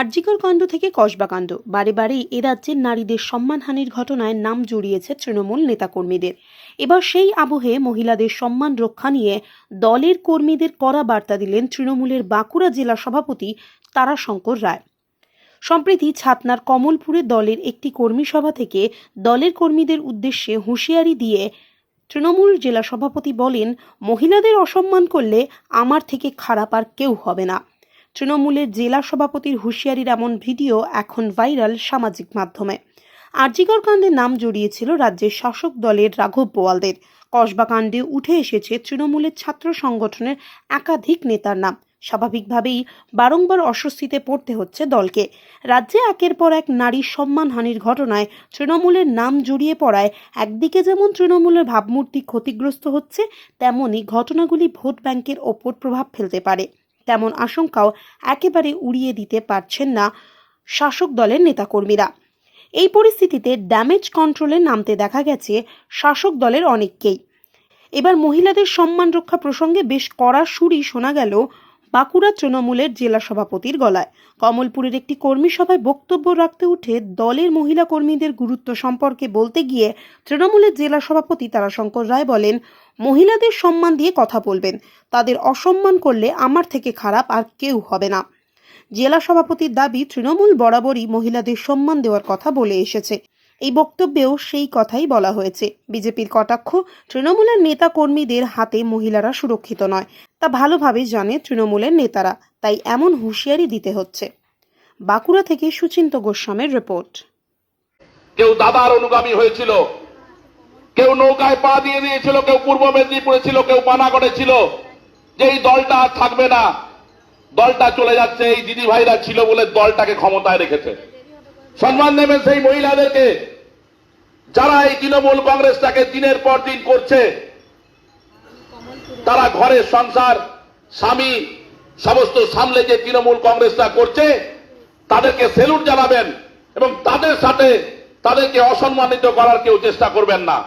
আরজিকর কাণ্ড থেকে কসবা কাণ্ড। বারে বারেই এ রাজ্যের নারীদের সম্মানহানির ঘটনায় নাম জড়িয়েছে তৃণমূল নেতাকর্মীদের। এবার সেই আবহে মহিলাদের সম্মান রক্ষা নিয়ে দলের কর্মীদের কড়া বার্তা দিলেন তৃণমূলের বাঁকুড়া জেলা সভাপতি তারাশঙ্কর রায়। সম্প্রতি ছাতনার কমলপুরে দলের একটি কর্মী সভা থেকে দলের কর্মীদের উদ্দেশ্যে হুঁশিয়ারি দিয়ে তৃণমূল জেলা সভাপতি বলেন, মহিলাদের অসম্মান করলে আমার থেকে খারাপ আর কেউ হবে না। তৃণমূলের জেলা সভাপতির হুঁশিয়ারির এমন ভিডিও এখন ভাইরাল সামাজিক মাধ্যমে। আরজিকর কাণ্ডে নাম জড়িয়েছিল রাজ্যের শাসক দলের রাঘব বোয়ালদের। কসবা কাণ্ডে উঠে এসেছে তৃণমূলের ছাত্র সংগঠনের একাধিক নেতার নাম। স্বাভাবিকভাবেই বারংবার অস্বস্তিতে পড়তে হচ্ছে দলকে। রাজ্যে একের পর এক নারীর সম্মানহানির ঘটনায় তৃণমূলের নাম জড়িয়ে পড়ায় একদিকে যেমন তৃণমূলের ভাবমূর্তি ক্ষতিগ্রস্ত হচ্ছে তেমনই ঘটনাগুলি ভোট ব্যাংকের ওপর প্রভাব ফেলতে পারে। তেমন আশঙ্কাও একেবারে উড়িয়ে দিতে পারছেন না শাসক দলের নেতাকর্মীরা। এই পরিস্থিতিতে ড্যামেজ কন্ট্রোলে নামতে দেখা গেছে শাসক দলের অনেককেই। এবার মহিলাদের সম্মান রক্ষা প্রসঙ্গে বেশ কড়া সুরই শোনা গেল বাঁকুড়া তৃণমূলের জেলা সভাপতির গলায়। কমলপুরের একটি কর্মী সভায় বক্তব্য রাখতে উঠে দলের মহিলা কর্মীদের গুরুত্ব সম্পর্কে বলতে গিয়ে তৃণমূলের জেলা সভাপতি তারাশঙ্কর রায় বলেন, মহিলাদের সম্মান দিয়ে কথা বলবেন। তাদের অসম্মান করলে আমার থেকে খারাপ আর কেউ হবে না। জেলা সভাপতির দাবি, তৃণমূল বরাবরই মহিলাদের সম্মান দেওয়ার কথা বলে এসেছে। এই বক্তব্যেও সেই কথাই বলা হয়েছে। বিজেপির কটাক্ষ, তৃণমূলের নেতা কর্মীদের হাতে মহিলারা সুরক্ষিত নয়। তা ভালোভাবে জানে তৃণমূলের নেতারা, তাই এমন হুঁশিয়ারি দিতে হচ্ছে। বাঁকুড়া থেকে সুচিন্ত গোস্বামীর রিপোর্ট। কেউ দাদার অনুগামী হয়েছিল, কেউ নৌকায় পা দিয়ে দিয়েছিল, কেউ পূর্ব মেদিনীপুরে ছিল, কেউ পানাগড়ে ছিল। যে এই দলটা আর থাকবে না, দলটা চলে যাচ্ছে, এই দিদি ভাইরা ছিল বলে দলটাকে ক্ষমতায় রেখেছে। সম্মান নেবেন সেই মহিলাদেরকে, যারা এই তৃণমূল কংগ্রেসটাকে দিনের পর দিন করছে তারা ঘরের সংসার, স্বামী, সমস্ত সামলে যে তৃণমূল কংগ্রেসটা করছে, তাদেরকে সেলুট জানাবেন এবং তাদের সাথে তাদেরকে অসম্মানিত করার কেউ চেষ্টা করবেন না।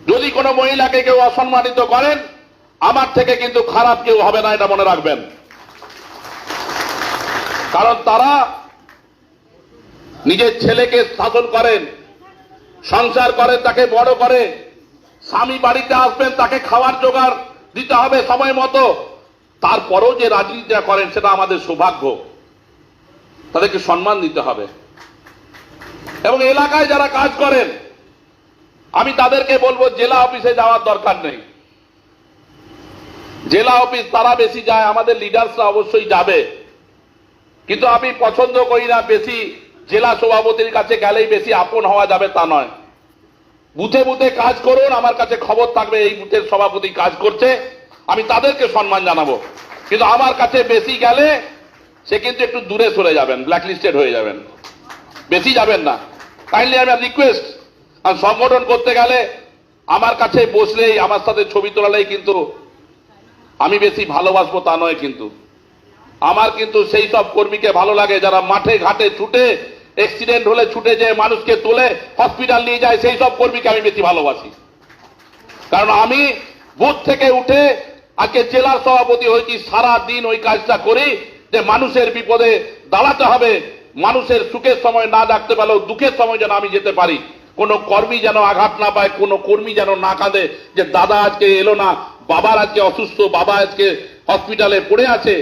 যদি কোনো মহিলাকে কেউ অসম্মানিত করেন, আমার থেকে কিন্তু খারাপ কেউ হবে না, এটা মনে রাখবেন। কারণ তারা নিজের ছেলেকে শাসন করেন, সংসার করেন, তাকে বড় করে স্বামী বাড়িতে আসবেন, তাকে খাওয়ার জোগাড় দিতে হবে সময় মতো। তারপরেও যে রাজনীতিটা করেন, সেটা আমাদের সৌভাগ্য। তাদেরকে সম্মান দিতে হবে। এবং এলাকায় যারা কাজ করেন, আমি তাদেরকে বলব, জেলা অফিসে যাওয়ার দরকার নেই। জেলা অফিস, তারা বেশি যায়, আমাদের লিডার্সরা অবশ্যই যাবে। কিন্তু আমি পছন্দ করি না, বেশি জেলা সভাপতির কাছে গেলেই বেশি আপন হওয়া যাবে তা নয়। বুথে বুথে কাজ করুন, আমার কাছে খবর থাকবে, এই বুথের সভাপতি কাজ করছে, আমি তাদেরকে সম্মান জানাব। কিন্তু আমার কাছে বেশি গেলে সে কিন্তু একটু দূরে সরে যাবেন ব্ল্যাকলিস্টেড হয়ে যাবেন। বেশি যাবেন না। কাইন্ডলি আমি রিকোয়েস্ট আর সংগঠন করতে গেলে আমার কাছে বসলেই, আমার সাথে ছবি তোলালেই কিন্তু আমি বেশি ভালোবাসবো তা নয় কিন্তু। আমার কিন্তু সেই সব কর্মীকে ভালো লাগে, যারা মাঠে ঘাটে ছুটে অ্যাক্সিডেন্ট হলে ছুটে যে মানুষকে তোলে হসপিটাল নিয়ে যায়, সেই সব কর্মীকে আমি বেশি ভালোবাসি। কারণ আমি বুথ থেকে উঠে আজকে জেলার সভাপতি হয়েছি সারা দিন ওই কাজটা করি যে মানুষের বিপদে দাঁড়াতে হবে, মানুষের সুখের সময় না ডাকতে পারলেও দুঃখের সময় যেন আমি যেতে পারি। কোনো কর্মী যেন আঘাত না পায়, কোনো কর্মী যেন না কাঁদে যে দাদা আজকে এলো না বাবার আজকে অসুস্থ, বাবা আজকে হসপিটালে পড়ে আছে,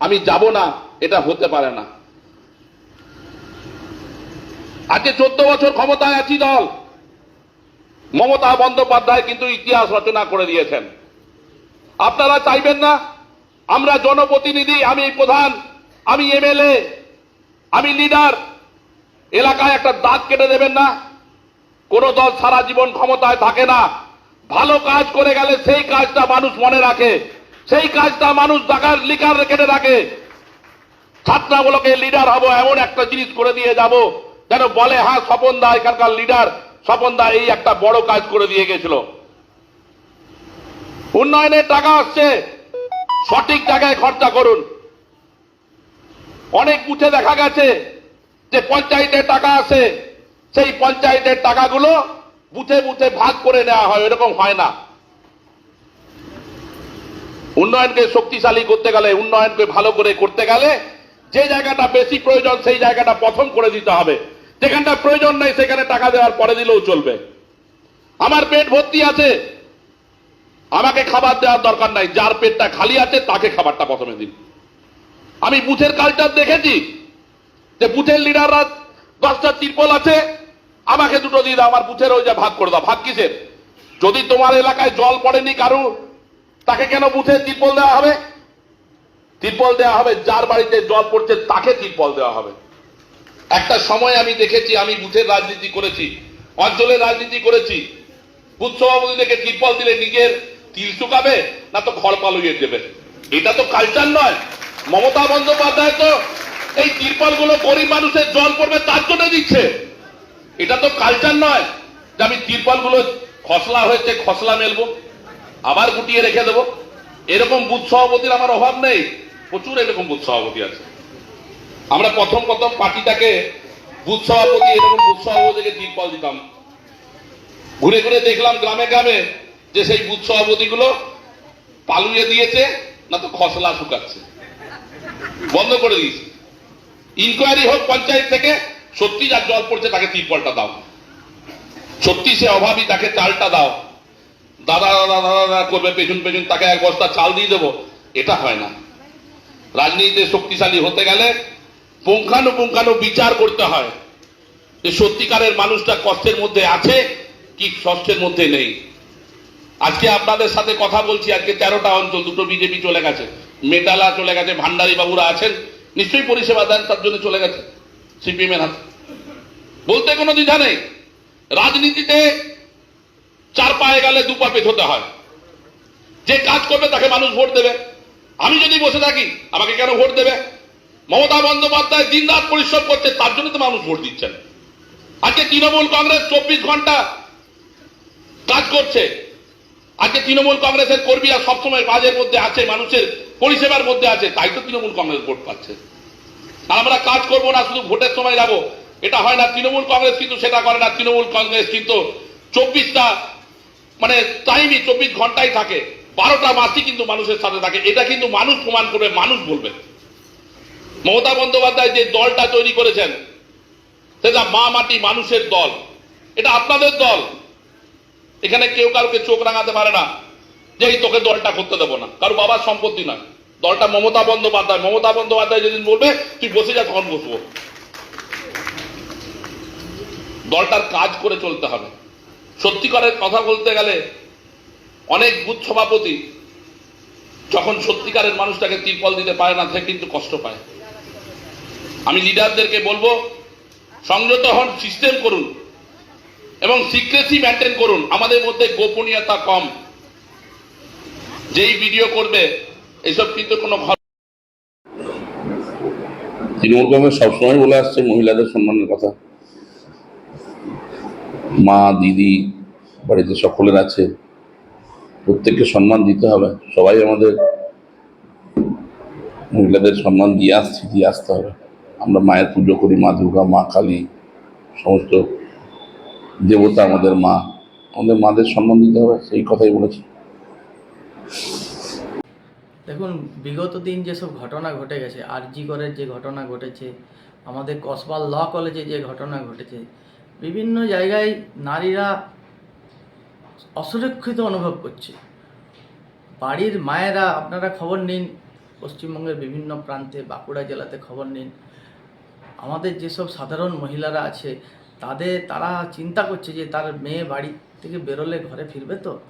আমি যাব না, এটা হতে পারে না। আজকে চোদ্দ বছর ক্ষমতায় আছি দল। মমতা বন্দ্যোপাধ্যায় কিন্তু ইতিহাস রচনা করে দিয়েছেন। আপনারা চাইবেন না? আমরা জনপ্রতিনিধি, আমি প্রধান, আমি এমএলএ, আমি লিডার। এলাকায় একটা দাগ কেটে দেবেন না। কোন দল সারা জীবন ক্ষমতায় থাকে না। ভালো কাজ করে গেলে সেই কাজটা মানুষ মনে রাখে। সেই কাজটা মানুষ টাকার লিকার কেটে রাখে। ছাত্রাগুলোকে লিডার হব এমন একটা জিনিস করে দিয়ে যাব। যেন বলে হ্যাঁ স্বপন দা, এখানকার লিডার স্বপন দা এই একটা বড় কাজ করে দিয়ে গেছিল। উন্নয়নের টাকা আসছে, সঠিক জায়গায় খরচা করুন। অনেক বুথে দেখা গেছে যে পঞ্চায়েতের টাকা আছে সেই পঞ্চায়েতের টাকাগুলো বুথে বুথে ভাগ করে নেওয়া হয়, এরকম হয় না। উন্নয়নকে শক্তিশালী করতে গেলে, উন্নয়নকে ভালো করে করতে গেলে যে জায়গাটা বেশি প্রয়োজন, সেই জায়গাটা প্রথম করে দিতে হবে। যেখানটা প্রয়োজন নেই, সেখানে টাকা দেওয়ার পরে দিলেও চলবে। আমার পেট ভর্তি আছে। আমাকে খাবার দেওয়ার দরকার নাই। যার পেটটা খালি আছে, তাকে খাবারটা প্রথমে দিন। আমি বুথের কালচার দেখেছি যে বুথের লিডাররা দশটা তিরপল আছে, আমাকে দুটো দিয়ে দাও, আমার বুথের ওই যে ভাগ করে দাও। ভাগ কিসের? যদি তোমার এলাকায় জল পড়েনি কারু তাকে কেন বুথে তিরপল দেওয়া হবে? তিরপল দেওয়া হবে, যার বাড়িতে জল পড়ছে তাকে তিরপল দেওয়া হবে। একটা সময় আমি দেখেছি, আমি বুথের রাজনীতি করেছি, অঞ্চলের রাজনীতি করেছি। বুথ সভাপতি থেকে তিরপল দিলে নিজের তিল শুকাবে না তো ঘর পালুইয়ে দেবে। এটা তো কালচার নয়। মমতা বন্দ্যোপাধ্যায় তো এই তিরপলগুলো গরিব মানুষের জল পড়বে, তার জন্য দিচ্ছে। এটা তো কালচার নয় যে আমি তিরপলগুলো খসলা হয়েছে, খসলা মেলবো, আবার গুটিয়ে রেখে দেবো। এরকম বুথ সভাপতির আমার অভাব নেই। প্রচুর এরকম বুথ সভাপতি আছে। আমরা প্রথম প্রথম পার্টিটাকে বুথ সভাপতি এরকম বুথ সভাপতিকে তিরপল দিতাম। ঘুরে ঘুরে দেখলাম গ্রামে গ্রামে যে সেই বুথ সভাপতিগুলো পালুয়ে দিয়েছে, না তো খসলা শুকাচ্ছে। বন্ধ করে দিয়েছে। ইনকোয়ারি হোক পঞ্চায়েত থেকে, সত্যি যার জল পড়ছে তাকে তিরপলটা দাও। সত্যি সে অভাবী, তাকে চালটা দাও। দাদা দাদা দাদা দাদা করবে, পেছন পেছন তাকে এক বস্তা চাল দিয়ে দেবো। এটা হয় না। রাজনীতিতে শক্তিশালী হতে গেলে পুঙ্খানুপুঙ্খানু বিচার করতে হয় যে সত্যিকারের মানুষটা কষ্টের মধ্যে আছে কি কষ্টের মধ্যে নেই। আজকে আপনাদের সাথে কথা বলছি, আজকে তেরোটা অঞ্চল দুটো বিজেপি চলে গেছে, মেটালা চলে গেছে, ভান্ডারী বাবুরা আছেন, নিশ্চয়ই পরিষেবা দেন, তার জন্য চলে গেছে সিপিএম এর হাতে। বলতে কোনো দ্বিধা নেই। রাজনীতিতে চার পায়ে গেলে দু পা পেছোতে হয়। যে কাজ করবে তাকে মানুষ ভোট দেবে। আমি যদি বসে থাকি, আমাকে কেন ভোট দেবে? মমতা বন্দ্যোপাধ্যায় দিন রাত পরিশ্রম করছে, তার জন্য তো মানুষ ভোট দিচ্ছেন আজকে তৃণমূল কংগ্রেস চব্বিশ ঘণ্টা কাজ করছে। আজকে তৃণমূল কংগ্রেসের কর্মীরা সবসময় কাজের মধ্যে আছে, মানুষের পরিষেবার মধ্যে আছে, তাই তো তৃণমূল কংগ্রেস ভোট পাচ্ছে। আর আমরা কাজ করব না, শুধু ভোটের সময় যাব। এটা হয় না, তৃণমূল কংগ্রেস কিন্তু সেটা করে না, তৃণমূল কংগ্রেস কিন্তু চব্বিশটা মানে টাইমই চব্বিশ ঘন্টাই থাকে। বারোটা মাসই কিন্তু মানুষের সাথে থাকে। এটা কিন্তু মানুষ প্রমাণ করবে, মানুষ বলবে। মমতা বন্দ্যোপাধ্যায় যে দলটা তৈরি করেছেন, সেটা মা মাটি মানুষের দল। এটা আপনাদের দল। এখানে কেউ কাউকে চোখ রাঙাতে পারে না যে এই তোকে দলটা করতে দেবো না। কারও বাবার সম্পত্তি নয়। দলটা মমতা বন্দ্যোপাধ্যায়। মমতা বন্দ্যোপাধ্যায় যেদিন বলবে, তুই বসে যা, তখন বসবো। দলটার কাজ করে চলতে হবে। সত্যিকারের কথা বলতে গেলে অনেক বুথ সভাপতি যখন সত্যিকারের মানুষটাকে তিরপল দিতে পারে না, সে কিন্তু কষ্ট পায়। আমি লিডারদেরকে বলব, সংযত হন সিস্টেম করুন এবং সিক্রেসি মেনটেন করুন। আমাদের মধ্যে গোপনীয়তা কম। যেই ভিডিও করবে, এসব কিন্তু কোনো তৃণমূল কংগ্রেস সবসময় বলে আসছে, মহিলাদের সম্মানের কথা। মা, দিদি, বাড়িতে সকলের আছে। প্রত্যেককে সম্মান দিতে হবে। সবাই আমাদের মহিলাদের সম্মান দিয়ে আসছি, দিয়ে আসতে হবে। আমরা মায়ের পুজো করি, মা দুর্গা, মা কালী, সমস্ত দেবতা আমাদের মা। আমাদের মাদের সম্মান দিতে হবে, সেই কথাই বলেছি। দেখুন, বিগত দিন যেসব ঘটনা ঘটে গেছে, আরজি করের যে ঘটনা ঘটেছে, আমাদের কসবা ল কলেজে যে ঘটনা ঘটেছে, বিভিন্ন জায়গায় নারীরা অসুরক্ষিত অনুভব করছে। বাড়ির মায়েরা, আপনারা খবর নিন, পশ্চিমবঙ্গের বিভিন্ন প্রান্তে, বাঁকুড়া জেলাতে খবর নিন। আমাদের যেসব সাধারণ মহিলারা আছে, তাদের, তারা চিন্তা করছে যে তার মেয়ে বাড়ি থেকে বেরোলে ঘরে ফিরবে তো?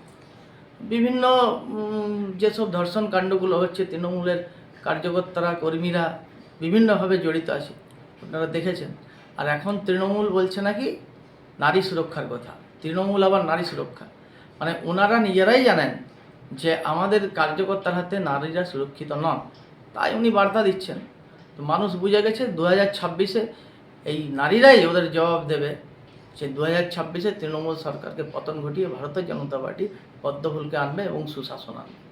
বিভিন্ন যেসব ধর্ষণ কাণ্ডগুলো হচ্ছে, তৃণমূলের কার্যকর্তারা, কর্মীরা বিভিন্নভাবে জড়িত আছে। আপনারা দেখেছেন। আর এখন তৃণমূল বলছে নাকি, নারী সুরক্ষার কথা। তৃণমূল আবার নারী সুরক্ষা। মানে ওনারা নিজেরাই জানেন যে আমাদের কার্যকর্তার হাতে নারীরা সুরক্ষিত নন। তাই উনি বার্তা দিচ্ছেন। তো মানুষ বুঝে গেছে দু হাজার ছাব্বিশে এই নারীরাই ওদের জবাব দেবে সে দু হাজার ছাব্বিশে তৃণমূল সরকারকে পতন ঘটিয়ে ভারতের জনতা পার্টি পদ্মফুলকে আনবে এবং সুশাসন আনবে।